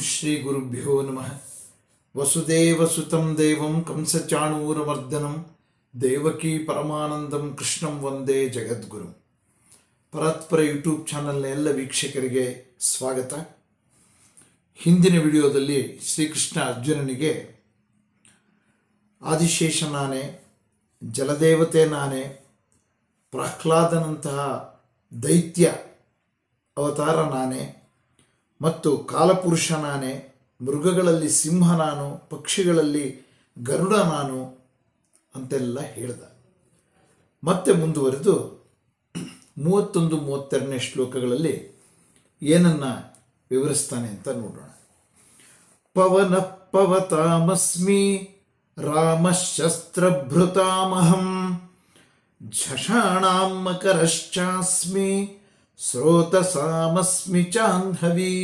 ಶ್ರೀ ಗುರುಭ್ಯೋ ನಮಃ. ವಸುದೇವಸುತಂ ದೇವಂ ಕಂಸಚಾಣೂರಮರ್ದನಂ ದೇವಕಿ ಪರಮಾನಂದಂ ಕೃಷ್ಣಂ ವಂದೇ ಜಗದ್ಗುರು. ಪರತ್ಪರ ಯೂಟ್ಯೂಬ್ ಚಾನಲ್ನ ಎಲ್ಲ ವೀಕ್ಷಕರಿಗೆ ಸ್ವಾಗತ. ಹಿಂದಿನ ವಿಡಿಯೋದಲ್ಲಿ ಶ್ರೀಕೃಷ್ಣ ಅರ್ಜುನನಿಗೆ, ಆದಿಶೇಷ ನಾನೇ, ಜಲದೇವತೆ ನಾನೇ, ಪ್ರಹ್ಲಾದನಂತಹ ದೈತ್ಯ ಅವತಾರ ನಾನೇ ಮತ್ತು ಕಾಲಪುರುಷ ನಾನೇ ಮೃಗಗಳಲ್ಲಿ ಸಿಂಹ ನಾನು ಪಕ್ಷಿಗಳಲ್ಲಿ ಗರುಡ ನಾನು ಅಂತೆಲ್ಲ ಹೇಳ್ದ. ಮತ್ತೆ ಮುಂದುವರೆದು ಮೂವತ್ತೊಂದು ಮೂವತ್ತೆರಡನೇ ಶ್ಲೋಕಗಳಲ್ಲಿ ಏನನ್ನ ವಿವರಿಸ್ತಾನೆ ಅಂತ ನೋಡೋಣ. ಪವನ ಪವತಾಮಸ್ಮಿ ರಾಮಶಸ್ತ್ರಭೃತಾಮಹಂ ಝಷಾಣಾಂ ಮಕರಶ್ಚಾಸ್ಮಿ ಸ್ರೋತಸಾಮಸ್ಮಿ ಚಾಂಧವಿ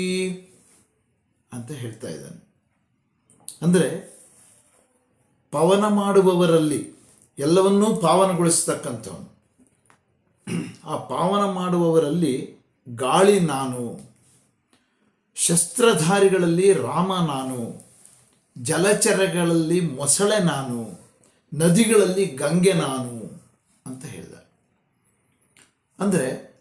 ಅಂತ ಹೇಳ್ತಾ ಇದ್ದಾನೆ. ಅಂದರೆ ಪವನ ಮಾಡುವವರಲ್ಲಿ ಎಲ್ಲವನ್ನೂ ಪಾವನಗೊಳಿಸ್ತಕ್ಕಂಥವನು. ಆ ಪಾವನ ಮಾಡುವವರಲ್ಲಿ ಗಾಳಿ ನಾನು, ಶಸ್ತ್ರಧಾರಿಗಳಲ್ಲಿ ರಾಮ ನಾನು, ಜಲಚರಗಳಲ್ಲಿ ಮೊಸಳೆ ನಾನು, ನದಿಗಳಲ್ಲಿ ಗಂಗೆ ನಾನು ಅಂತ ಹೇಳಿದ. ಅಂದರೆ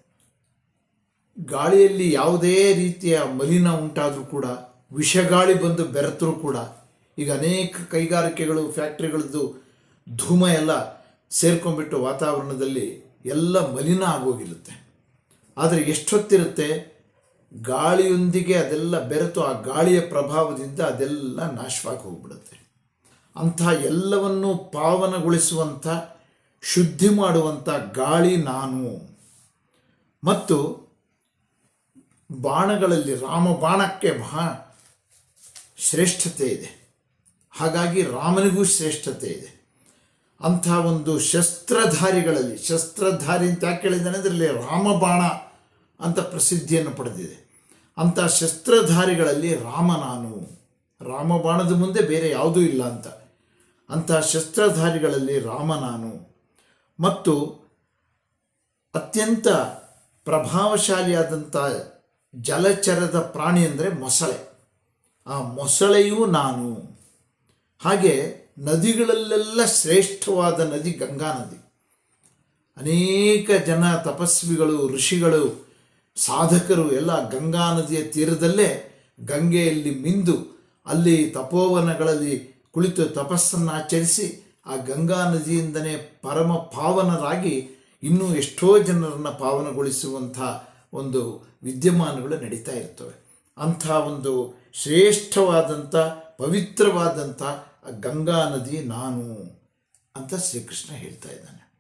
ಗಾಳಿಯಲ್ಲಿ ಯಾವುದೇ ರೀತಿಯ ಮಲಿನ ಉಂಟಾದರೂ ಕೂಡ, ವಿಷಗಾಳಿ ಬಂದು ಬೆರೆತರೂ ಕೂಡ, ಈಗ ಅನೇಕ ಕೈಗಾರಿಕೆಗಳು, ಫ್ಯಾಕ್ಟ್ರಿಗಳದ್ದು ಧೂಮ ಎಲ್ಲ ಸೇರ್ಕೊಂಡ್ಬಿಟ್ಟು ವಾತಾವರಣದಲ್ಲಿ ಎಲ್ಲ ಮಲಿನ ಆಗೋಗಿರುತ್ತೆ. ಆದರೆ ಎಷ್ಟೊತ್ತಿರುತ್ತೆ? ಗಾಳಿಯೊಂದಿಗೆ ಅದೆಲ್ಲ ಬೆರೆತು ಆ ಗಾಳಿಯ ಪ್ರಭಾವದಿಂದ ಅದೆಲ್ಲ ನಾಶವಾಗಿ ಹೋಗ್ಬಿಡುತ್ತೆ. ಅಂಥ ಎಲ್ಲವನ್ನು ಪಾವನಗೊಳಿಸುವಂಥ, ಶುದ್ಧಿ ಮಾಡುವಂಥ ಗಾಳಿ ನಾನು. ಮತ್ತು ಬಾಣಗಳಲ್ಲಿ ರಾಮ ಬಾಣಕ್ಕೆ ಮಹಾ ಶ್ರೇಷ್ಠತೆ ಇದೆ. ಹಾಗಾಗಿ ರಾಮನಿಗೂ ಶ್ರೇಷ್ಠತೆ ಇದೆ. ಅಂಥ ಒಂದು ಶಸ್ತ್ರಧಾರಿಗಳಲ್ಲಿ, ಶಸ್ತ್ರಧಾರಿ ಅಂತ ಯಾಕೆ ಹೇಳಿದ್ದಾನೆ ಅದರಲ್ಲಿ ರಾಮಬಾಣ ಅಂತ ಪ್ರಸಿದ್ಧಿಯನ್ನು ಪಡೆದಿದೆ. ಅಂಥ ಶಸ್ತ್ರಧಾರಿಗಳಲ್ಲಿ ರಾಮ ನಾನು ರಾಮಬಾಣದ ಮುಂದೆ ಬೇರೆ ಯಾವುದೂ ಇಲ್ಲ ಅಂತ. ಅಂಥ ಶಸ್ತ್ರಧಾರಿಗಳಲ್ಲಿ ರಾಮ ನಾನು. ಮತ್ತು ಅತ್ಯಂತ ಪ್ರಭಾವಶಾಲಿಯಾದಂಥ ಜಲಚರದ ಪ್ರಾಣಿ ಅಂದರೆ ಮೊಸಳೆ. ಆ ಮೊಸಳೆಯೂ ನಾನು. ಹಾಗೆ ನದಿಗಳಲ್ಲೆಲ್ಲ ಶ್ರೇಷ್ಠವಾದ ನದಿ ಗಂಗಾ ನದಿ. ಅನೇಕ ಜನ ತಪಸ್ವಿಗಳು, ಋಷಿಗಳು, ಸಾಧಕರು ಎಲ್ಲ ಗಂಗಾ ನದಿಯ ತೀರದಲ್ಲೇ ಗಂಗೆಯಲ್ಲಿ ಮಿಂದು ಅಲ್ಲಿ ತಪೋವನಗಳಲ್ಲಿ ಕುಳಿತು ತಪಸ್ಸನ್ನು ಆಚರಿಸಿ ಆ ಗಂಗಾ ನದಿಯಿಂದನೇ ಪರಮ ಪಾವನರಾಗಿ ಇನ್ನೂ ಎಷ್ಟೋ ಜನರನ್ನು ಪಾವನಗೊಳಿಸುವಂಥ ಒಂದು ವಿದ್ಯಮಾನಗಳು ನಡೀತಾ ಇರ್ತವೆ. ಅಂಥ ಒಂದು ಶ್ರೇಷ್ಠವಾದಂಥ, ಪವಿತ್ರವಾದಂಥ ಗಂಗಾ ನದಿ ನಾನು ಅಂತ ಶ್ರೀಕೃಷ್ಣ ಹೇಳ್ತಾ ಇದ್ದಾನೆ.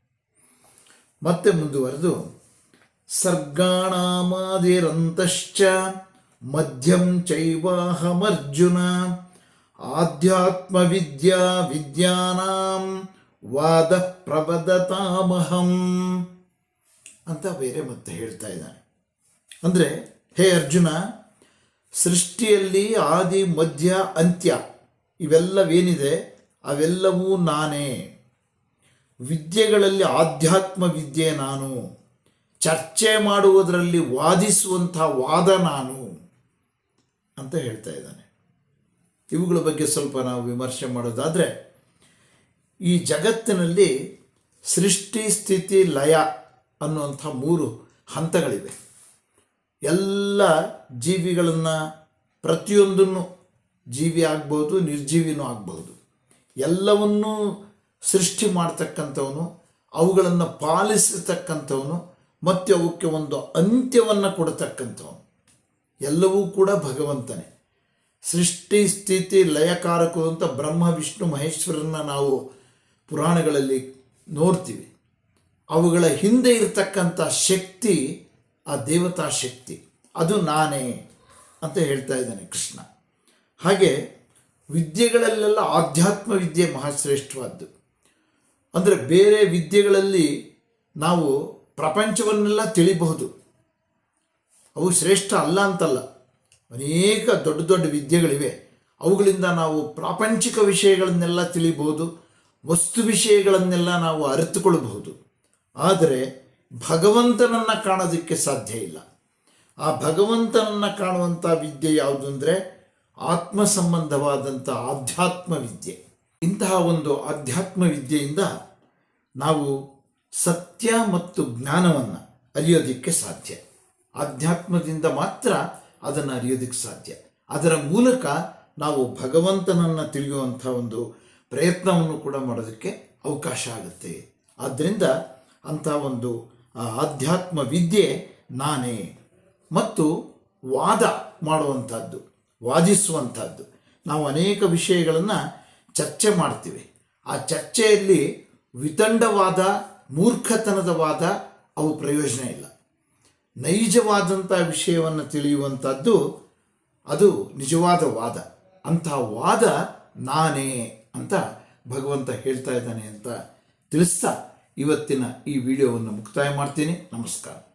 ಮತ್ತೆ ಮುಂದುವರೆದು, ಸರ್ಗಾಣಾಮಾದಿರಂತಶ್ಚ ಮಧ್ಯಂ ಚೈವಾಹಮರ್ಜುನ ಆಧ್ಯಾತ್ಮ ವಿದ್ಯಾ ವಿದ್ಯಾನಾಂ ವಾದ ಪ್ರಬದತಾಮಹಂ ಅಂತ ಬೇರೆ ಮತ್ತೆ ಹೇಳ್ತಾ ಇದ್ದಾನೆ. ಅಂದರೆ, ಹೇ ಅರ್ಜುನ, ಸೃಷ್ಟಿಯಲ್ಲಿ ಆದಿ, ಮಧ್ಯ, ಅಂತ್ಯ, ಇವೆಲ್ಲವೇನಿದೆ? ಅವೆಲ್ಲವೂ ನಾನೇ. ವಿದ್ಯೆಗಳಲ್ಲಿ ಆಧ್ಯಾತ್ಮ ವಿದ್ಯೆ ನಾನು. ಚರ್ಚೆ ಮಾಡುವುದರಲ್ಲಿ ವಾದಿಸುವಂಥ ವಾದ ನಾನು ಅಂತ ಹೇಳ್ತಾ ಇದ್ದಾನೆ. ಇವುಗಳ ಬಗ್ಗೆ ಸ್ವಲ್ಪ ನಾವು ವಿಮರ್ಶೆ ಮಾಡೋದಾದರೆ, ಈ ಜಗತ್ತಿನಲ್ಲಿ ಸೃಷ್ಟಿ, ಸ್ಥಿತಿ, ಲಯ ಅನ್ನುವಂಥ ಮೂರು ಹಂತಗಳಿವೆ. ಎಲ್ಲ ಜೀವಿಗಳನ್ನು ಪ್ರತಿಯೊಂದನ್ನು ಜೀವಿ ಆಗ್ಬೋದು ನಿರ್ಜೀವಿನೂ ಆಗ್ಬೋದು ಎಲ್ಲವನ್ನೂ ಸೃಷ್ಟಿ ಮಾಡ್ತಕ್ಕಂಥವನು, ಅವುಗಳನ್ನು ಪಾಲಿಸತಕ್ಕಂಥವನು ಮತ್ತು ಅವಕ್ಕೆ ಒಂದು ಅಂತ್ಯವನ್ನು ಕೊಡತಕ್ಕಂಥವನು. ಎಲ್ಲವೂ ಕೂಡ ಭಗವಂತನೇ. ಸೃಷ್ಟಿ, ಸ್ಥಿತಿ ಲಯಕಾರಕ ಅಂತ ಬ್ರಹ್ಮ, ವಿಷ್ಣು, ಮಹೇಶ್ವರನ್ನ ನಾವು ಪುರಾಣಗಳಲ್ಲಿ ನೋಡ್ತೀವಿ. ಅವುಗಳ ಹಿಂದೆ ಇರತಕ್ಕಂಥ ಶಕ್ತಿ ಆ ದೇವತಾ ಶಕ್ತಿ, ಅದು ನಾನೇ ಅಂತ ಹೇಳ್ತಾ ಇದ್ದಾನೆ ಕೃಷ್ಣ. ಹಾಗೆ ವಿದ್ಯೆಗಳಲ್ಲೆಲ್ಲ ಆಧ್ಯಾತ್ಮ ವಿದ್ಯೆ ಮಹಾಶ್ರೇಷ್ಠವಾದ್ದು. ಅಂದರೆ ಬೇರೆ ವಿದ್ಯೆಗಳಲ್ಲಿ ನಾವು ಪ್ರಪಂಚವನ್ನೆಲ್ಲ ತಿಳಿಬಹುದು. ಅವು ಶ್ರೇಷ್ಠ ಅಲ್ಲ ಅಂತಲ್ಲ, ಅನೇಕ ದೊಡ್ಡ ದೊಡ್ಡ ವಿದ್ಯೆಗಳಿವೆ. ಅವುಗಳಿಂದ ನಾವು ಪ್ರಾಪಂಚಿಕ ವಿಷಯಗಳನ್ನೆಲ್ಲ ತಿಳಿಬಹುದು, ವಸ್ತು ವಿಷಯಗಳನ್ನೆಲ್ಲ ನಾವು ಅರಿತುಕೊಳ್ಳಬಹುದು. ಆದರೆ ಭಗವಂತನನ್ನು ಕಾಣೋದಕ್ಕೆ ಸಾಧ್ಯ ಇಲ್ಲ. ಆ ಭಗವಂತನನ್ನು ಕಾಣುವಂಥ ವಿದ್ಯೆ ಯಾವುದು ಅಂದರೆ ಆತ್ಮ ಸಂಬಂಧವಾದಂಥ ಆಧ್ಯಾತ್ಮ ವಿದ್ಯೆ ಇಂತಹ ಒಂದು ಆಧ್ಯಾತ್ಮ ವಿದ್ಯೆಯಿಂದ ನಾವು ಸತ್ಯ ಮತ್ತು ಜ್ಞಾನವನ್ನು ಅರಿಯೋದಕ್ಕೆ ಸಾಧ್ಯ. ಆಧ್ಯಾತ್ಮದಿಂದ ಮಾತ್ರ ಅದನ್ನು ಅರಿಯೋದಕ್ಕೆ ಸಾಧ್ಯ. ಅದರ ಮೂಲಕ ನಾವು ಭಗವಂತನನ್ನು ತಿಳಿಯುವಂಥ ಒಂದು ಪ್ರಯತ್ನವನ್ನು ಕೂಡ ಮಾಡೋದಕ್ಕೆ ಅವಕಾಶ ಆಗುತ್ತೆ. ಆದ್ದರಿಂದ ಅಂಥ ಒಂದು ಆ, ಆಧ್ಯಾತ್ಮ ವಿದ್ಯೆ ನಾನೇ ಮತ್ತು ವಾದ ಮಾಡುವಂಥದ್ದು ವಾದಿಸುವಂಥದ್ದು. ನಾವು ಅನೇಕ ವಿಷಯಗಳನ್ನು ಚರ್ಚೆ ಮಾಡ್ತೀವಿ. ಆ ಚರ್ಚೆಯಲ್ಲಿ ವಿತಂಡವಾದ ಮೂರ್ಖತನದ ವಾದ ಅವು ಪ್ರಯೋಜನ ಇಲ್ಲ. ನೈಜವಾದಂಥ ವಿಷಯವನ್ನು ತಿಳಿಯುವಂಥದ್ದು ಅದು ನಿಜವಾದ ವಾದ. ಅಂಥ ವಾದ ನಾನೇ ಅಂತ ಭಗವಂತ ಹೇಳ್ತಾ ಇದ್ದಾನೆ ಅಂತ ತಿಳಿಸ್ತಾ ಇವತ್ತಿನ ಈ ವಿಡಿಯೋವನ್ನು ಮುಕ್ತಾಯ ಮಾಡ್ತೀನಿ. ನಮಸ್ಕಾರ.